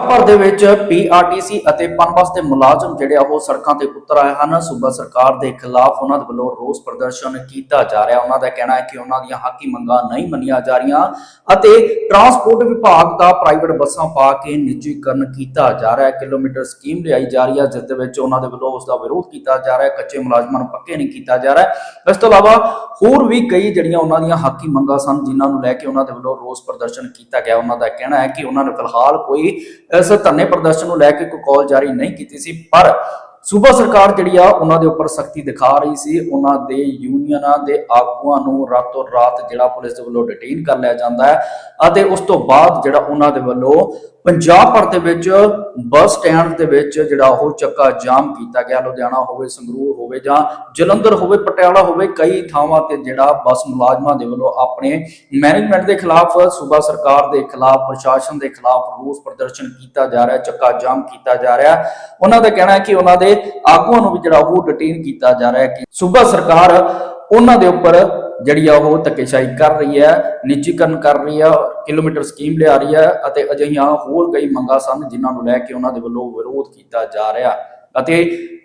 ਭਰ ਦੇ ਵਿੱਚ ਪੀਆਰਟੀਸੀ ਅਤੇ ਪਨਬਸ ਦੇ ਮੁਲਾਜ਼ਮ ਜਿਹੜੇ ਉਹ ਸੜਕਾਂ ਤੇ ਉਤਰ ਆਏ ਹਨ। ਸੂਬਾ ਸਰਕਾਰ ਦੇ ਖਿਲਾਫ ਉਹਨਾਂ ਦੇ ਵੱਲੋਂ ਰੋਸ ਪ੍ਰਦਰਸ਼ਨ ਕੀਤਾ ਜਾ ਰਿਹਾ। ਉਹਨਾਂ ਦਾ ਕਹਿਣਾ ਹੈ ਕਿ ਉਹਨਾਂ ਦੀਆਂ ਹੱਕੀ ਮੰਗਾਂ ਨਹੀਂ ਮੰਨੀਆਂ ਜਾ ਰਹੀਆਂ ਅਤੇ ਟਰਾਂਸਪੋਰਟ ਵਿਭਾਗ ਦਾ ਪ੍ਰਾਈਵੇਟ ਬੱਸਾਂ ਪਾ ਕੇ ਨਿੱਜੀਕਰਨ ਕੀਤਾ ਜਾ ਰਿਹਾ ਹੈ। ਕਿਲੋਮੀਟਰ ਸਕੀਮ ਲਿਆਈ ਜਾ ਰਹੀ ਹੈ, ਜਿਸ ਦੇ ਵਿੱਚ ਉਹਨਾਂ ਦੇ ਵੱਲੋਂ ਉਸ ਦਾ ਵਿਰੋਧ ਕੀਤਾ ਜਾ ਰਿਹਾ ਹੈ। ਕੱਚੇ ਮੁਲਾਜ਼ਮਾਂ ਨੂੰ ਪੱਕੇ ਨਹੀਂ ਕੀਤਾ ਜਾ ਰਿਹਾ ਇਸ ਤੋਂ ਇਲਾਵਾ ਹੋਰ ਵੀ ਕਈ ਜਿਹੜੀਆਂ ਉਹਨਾਂ ਦੀਆਂ ਹੱਕੀ ਮੰਗਾਂ ਸਨ, ਜਿਨ੍ਹਾਂ ਨੂੰ ਲੈ ਕੇ ਉਹਨਾਂ ਦੇ ਵੱਲੋਂ ਰੋਸ ਪ੍ਰਦਰਸ਼ਨ ਕੀਤਾ ਗਿਆ। ਉਹਨਾਂ ਦਾ ਕਹਿਣਾ ਹੈ ਕਿ ਉਹਨਾਂ ਨੇ ਫਿਲਹਾਲ ਕੋਈ ਇਸ ਧਰਨੇ ਪ੍ਰਦਰਸ਼ਨ ਨੂੰ ਲੈ ਕੇ ਕੋਈ ਕਾਲ ਜਾਰੀ ਨਹੀਂ ਕੀਤੀ ਸੀ, ਪਰ ਸੂਬਾ ਸਰਕਾਰ ਜਿਹੜੀ ਆ, ਉਹਨਾਂ ਦੇ ਉੱਪਰ ਸਖਤੀ ਦਿਖਾ ਰਹੀ ਸੀ। ਉਹਨਾਂ ਦੇ ਯੂਨੀਅਨਾਂ ਦੇ ਆਗੂਆਂ ਨੂੰ ਰਾਤੋਂ ਰਾਤ ਜਿਹੜਾ ਪੁਲਿਸ ਦੇ ਵੱਲੋਂ ਡਿਟੇਨ ਕਰ ਲਿਆ ਜਾਂਦਾ ਹੈ ਅਤੇ ਉਸ ਤੋਂ ਬਾਅਦ ਜਿਹੜਾ ਉਹਨਾਂ ਦੇ ਵੱਲੋਂ ਪੰਜਾਬ ਭਰ ਦੇ ਵਿੱਚ ਬੱਸ ਸਟੈਂਡ ਦੇ ਵਿੱਚ ਜਿਹੜਾ ਉਹ ਚੱਕਾ ਜਾਮ ਕੀਤਾ ਗਿਆ। ਲੁਧਿਆਣਾ ਹੋਵੇ, ਸੰਗਰੂਰ ਹੋਵੇ ਜਾਂ ਜਲੰਧਰ ਹੋਵੇ, ਪਟਿਆਲਾ ਹੋਵੇ, ਕਈ ਥਾਵਾਂ ਤੇ ਜਿਹੜਾ ਬੱਸ ਮੁਲਾਜ਼ਮਾਂ ਦੇ ਵੱਲੋਂ ਆਪਣੇ ਮੈਨੇਜਮੈਂਟ ਦੇ ਖਿਲਾਫ, ਸੂਬਾ ਸਰਕਾਰ ਦੇ ਖਿਲਾਫ, ਪ੍ਰਸ਼ਾਸਨ ਦੇ ਖਿਲਾਫ ਰੋਸ ਪ੍ਰਦਰਸ਼ਨ ਕੀਤਾ ਜਾ ਰਿਹਾ, ਚੱਕਾ ਜਾਮ ਕੀਤਾ ਜਾ ਰਿਹਾ। ਉਹਨਾਂ ਦਾ ਕਹਿਣਾ ਹੈ ਕਿ ਉਹਨਾਂ ਦੇ ਆਗੂਆਂ ਨੂੰ ਵੀ ਜਿਹੜਾ ਉਹ ਡਿਟੇਨ ਕੀਤਾ ਜਾ ਰਿਹਾ ਹੈ ਕਿ ਸੂਬਾ ਸਰਕਾਰ ਉਹਨਾਂ ਦੇ ਉੱਪਰ ਜਿਹੜੀ ਆ ਉਹ ਧੱਕੇਸ਼ਾਹੀ ਕਰ ਰਹੀ ਹੈ ਨਿੱਜੀਕਰਨ ਕਰ ਰਹੀ ਹੈ ਕਿਲੋਮੀਟਰ ਸਕੀਮ ਲਿਆ ਰਹੀ ਹੈ ਅਤੇ ਅਜਿਹੀਆਂ ਹੋਰ ਕਈ ਮੰਗਾਂ ਸਨ ਜਿਨ੍ਹਾਂ ਨੂੰ ਲੈ ਕੇ ਉਹਨਾਂ ਦੇ ਵੱਲੋਂ ਵਿਰੋਧ ਕੀਤਾ ਜਾ ਰਿਹਾ। ਅਤੇ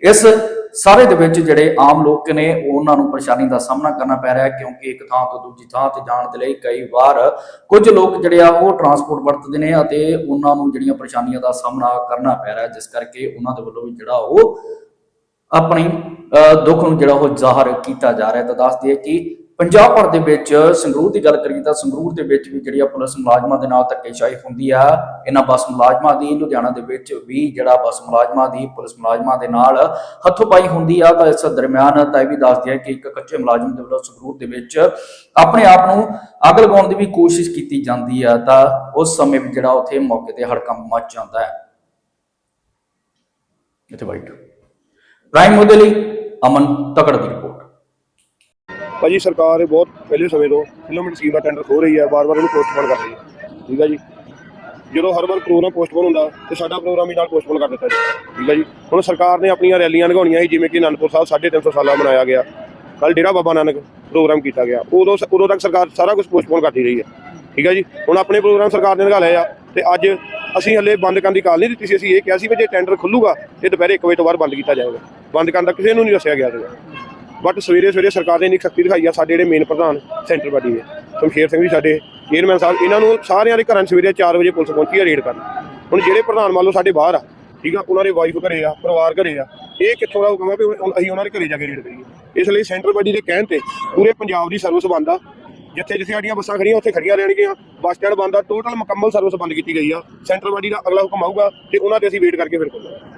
ਇਸ ਸਾਰੇ ਦੇ ਵਿੱਚ ਜਿਹੜੇ ਆਮ ਲੋਕ ਨੇ ਉਹਨਾਂ ਨੂੰ ਪਰੇਸ਼ਾਨੀ ਦਾ ਸਾਹਮਣਾ ਕਰਨਾ ਪੈ ਰਿਹਾ ਹੈ ਕਿਉਂਕਿ ਇੱਕ ਥਾਂ ਤੋਂ ਦੂਜੀ ਥਾਂ ਤੇ ਜਾਣ ਦੇ ਲਈ ਕਈ ਵਾਰ ਕੁਝ ਲੋਕ ਜਿਹੜੇ ਆ ਉਹ ਟਰਾਂਸਪੋਰਟ ਵਰਤਦੇ ਨੇ ਅਤੇ ਉਹਨਾਂ ਨੂੰ ਜਿਹੜੀਆਂ ਪਰੇਸ਼ਾਨੀਆਂ ਦਾ ਸਾਹਮਣਾ ਕਰਨਾ ਪੈ ਰਿਹਾ ਜਿਸ ਕਰਕੇ ਉਹਨਾਂ ਦੇ ਵੱਲੋਂ ਵੀ ਜਿਹੜਾ ਉਹ ਆਪਣੀ ਅਹ, ਦੁੱਖ ਨੂੰ ਜਿਹੜਾ ਉਹ ਜ਼ਾਹਰ ਕੀਤਾ ਜਾ ਰਿਹਾ ਤਾਂ ਦੱਸ ਦਈਏ ਕਿ ਪੰਜਾਬ ਭਰ ਦੇ ਵਿੱਚ ਸੰਗਰੂਰ ਦੀ ਗੱਲ ਕਰੀਏ ਤਾਂ ਸੰਗਰੂਰ ਦੇ ਵਿੱਚ ਵੀ ਜਿਹੜੀ ਆ ਪੁਲਿਸ ਮੁਲਾਜ਼ਮਾਂ ਦੇ ਨਾਲ ਧੱਕੇਸ਼ਾਹੀ ਹੁੰਦੀ ਆ, ਇਹਨਾਂ ਬੱਸ ਮੁਲਾਜ਼ਮਾਂ ਦੀ, ਲੁਧਿਆਣਾ ਦੇ ਵਿੱਚ ਵੀ ਜਿਹੜਾ ਬੱਸ ਮੁਲਾਜ਼ਮਾਂ ਦੀ, ਪੁਲਿਸ ਮੁਲਾਜ਼ਮਾਂ ਦੇ ਨਾਲ ਹੱਥੋਂ-ਪਾਈ ਹੁੰਦੀ ਆ। ਤਾਂ ਇਸ ਦਰਮਿਆਨ ਤਾਂ ਇਹ ਵੀ ਦੱਸ ਦਿਆ ਕਿ ਇੱਕ ਕੱਚੇ ਮੁਲਾਜ਼ਮ ਦੇ ਵੱਲੋਂ ਸੰਗਰੂਰ ਦੇ ਵਿੱਚ ਆਪਣੇ ਆਪ ਨੂੰ ਅੱਗ ਲਗਾਉਣ ਦੀ ਵੀ ਕੋਸ਼ਿਸ਼ ਕੀਤੀ ਜਾਂਦੀ ਆ। ਤਾਂ ਉਸ ਸਮੇਂ ਵੀ ਜਿਹੜਾ ਉੱਥੇ ਮੌਕੇ ਤੇ ਹੜਕੰਪ ਮਚ ਜਾਂਦਾ ਹੈ। ਇੱਥੇ ਵਾਈਟ ਪ੍ਰਾਈਮ ਮੋਦੇ ਲਈ ਅਮਨ ਤਕੜ ਦੀ ਭਾਜੀ ਸਰਕਾਰ ਇਹ ਬਹੁਤ ਪਹਿਲੇ ਸਮੇਂ ਤੋਂ ਕਿਲੋਮੀਟਰ ਸਕੀਮ ਦਾ ਟੈਂਡਰ ਖੋ ਰਹੀ ਹੈ, ਵਾਰ-ਵਾਰ ਉਹਨੂੰ ਪੋਸਟਪੋਨ ਕਰ ਰਹੀ ਹੈ। ਠੀਕ ਹੈ ਜੀ? ਜਦੋਂ ਹਰ ਵਾਰ ਪ੍ਰੋਗਰਾਮ ਪੋਸਟਪੋਨ ਹੁੰਦਾ ਤੇ ਸਾਡਾ ਪ੍ਰੋਗਰਾਮ ਵੀ ਨਾਲ ਪੋਸਟਪੋਨ ਕਰ ਦਿੱਤਾ ਜੀ। ਠੀਕ ਹੈ ਜੀ? ਹੁਣ ਸਰਕਾਰ ਨੇ ਆਪਣੀਆਂ ਰੈਲੀਆਂ ਲਗਾਉਣੀਆਂ ਸੀ, ਜਿਵੇਂ ਕਿ ਅਨੰਦਪੁਰ ਸਾਹਿਬ 350 ਸਾਲਾ ਮਨਾਇਆ ਗਿਆ। ਕੱਲ ਡੇਰਾ ਬਾਬਾ ਨਾਨਕ ਪ੍ਰੋਗਰਾਮ ਕੀਤਾ ਗਿਆ। ਉਦੋਂ ਉਦੋਂ ਤੱਕ ਸਰਕਾਰ ਸਾਰਾ ਕੁਝ ਪੋਸਟਪੋਨ ਕਰਦੀ ਰਹੀ ਹੈ। ਠੀਕ ਹੈ ਜੀ? ਹੁਣ ਆਪਣੇ ਪ੍ਰੋਗਰਾਮ ਸਰਕਾਰ ਨੇ ਲਗਾ ਲਏ ਆ ਤੇ ਅੱਜ ਅਸੀਂ ਹਲੇ ਬੰਦ ਕਰਨ ਦੀ ਕਾਲ ਨਹੀਂ ਦਿੱਤੀ ਸੀ। ਅਸੀਂ ਇਹ ਕਿਹਾ ਸੀ ਵੀ ਜੇ ਟੈਂਡਰ ਖੁੱਲੂਗਾ ਤੇ ਦੁਪਹਿਰੇ 1 ਵਜੇ ਤੋਂ ਬਾਅਦ ਬੰਦ ਕੀਤਾ ਜਾਏਗਾ। ਬੰਦ ਕਰਨ ਦਾ ਕਿਸੇ ਨੂੰ ਨਹੀਂ ਦੱਸਿਆ ਗਿਆ ਸੀਗਾ। ਬਟ ਸਵੇਰੇ ਸਵੇਰੇ ਸਰਕਾਰ ਨੇ ਇੰਨੀ ਸਖਤੀ ਦਿਖਾਈ ਆ, ਸਾਡੇ ਜਿਹੜੇ ਮੇਨ ਪ੍ਰਧਾਨ ਸੈਂਟਰ ਬਾਡੀ ਦੇ ਸ਼ਮਸ਼ੇਰ ਸਿੰਘ ਜੀ ਸਾਡੇ ਚੇਅਰਮੈਨ ਸਾਹਿਬ, ਇਹਨਾਂ ਨੂੰ ਸਾਰਿਆਂ ਦੇ ਘਰਾਂ 'ਚ ਸਵੇਰੇ 4 ਵਜੇ ਪੁਲਿਸ ਪਹੁੰਚੀ ਆ ਰੇਡ ਕਰਨ। ਹੁਣ ਜਿਹੜੇ ਪ੍ਰਧਾਨ ਮੰਨ ਲਓ ਸਾਡੇ ਬਾਹਰ ਆ, ਠੀਕ ਆ, ਉਹਨਾਂ ਦੇ ਵਾਈਫ ਘਰੇ ਆ, ਪਰਿਵਾਰ ਘਰੇ ਆ, ਇਹ ਕਿੱਥੋਂ ਦਾ ਹੁਕਮ ਆ ਵੀ ਅਸੀਂ ਉਹਨਾਂ ਦੇ ਘਰੇ ਜਾ ਕੇ ਰੇਡ ਕਰੀਏ। ਇਸ ਲਈ ਸੈਂਟਰ ਪਾਰਟੀ ਦੇ ਕਹਿਣ ਤੇ ਪੂਰੇ ਪੰਜਾਬ ਦੀ ਸਰਵਿਸ ਬੰਦ ਆ। ਜਿੱਥੇ ਜਿੱਥੇ ਸਾਡੀਆਂ ਬੱਸਾਂ ਖੜੀਆਂ, ਉੱਥੇ ਖੜੀਆਂ ਰਹਿਣਗੀਆਂ। ਬੱਸ ਸਟੈਂਡ ਬੰਦ ਆ ਟੋਟਲ ਮੁਕੰਮਲ ਸਰਵਿਸ ਬੰਦ ਕੀਤੀ ਗਈ ਆ। ਸੈਂਟਰ ਬਾਡੀ ਦਾ ਅਗਲਾ ਹੁਕਮ ਆਊਗਾ ਤੇ ਉਹਨਾਂ ਤੇ ਅਸੀਂ ਵੇਟ ਕਰਕੇ ਫਿਰ ਕਰਾਂਗੇ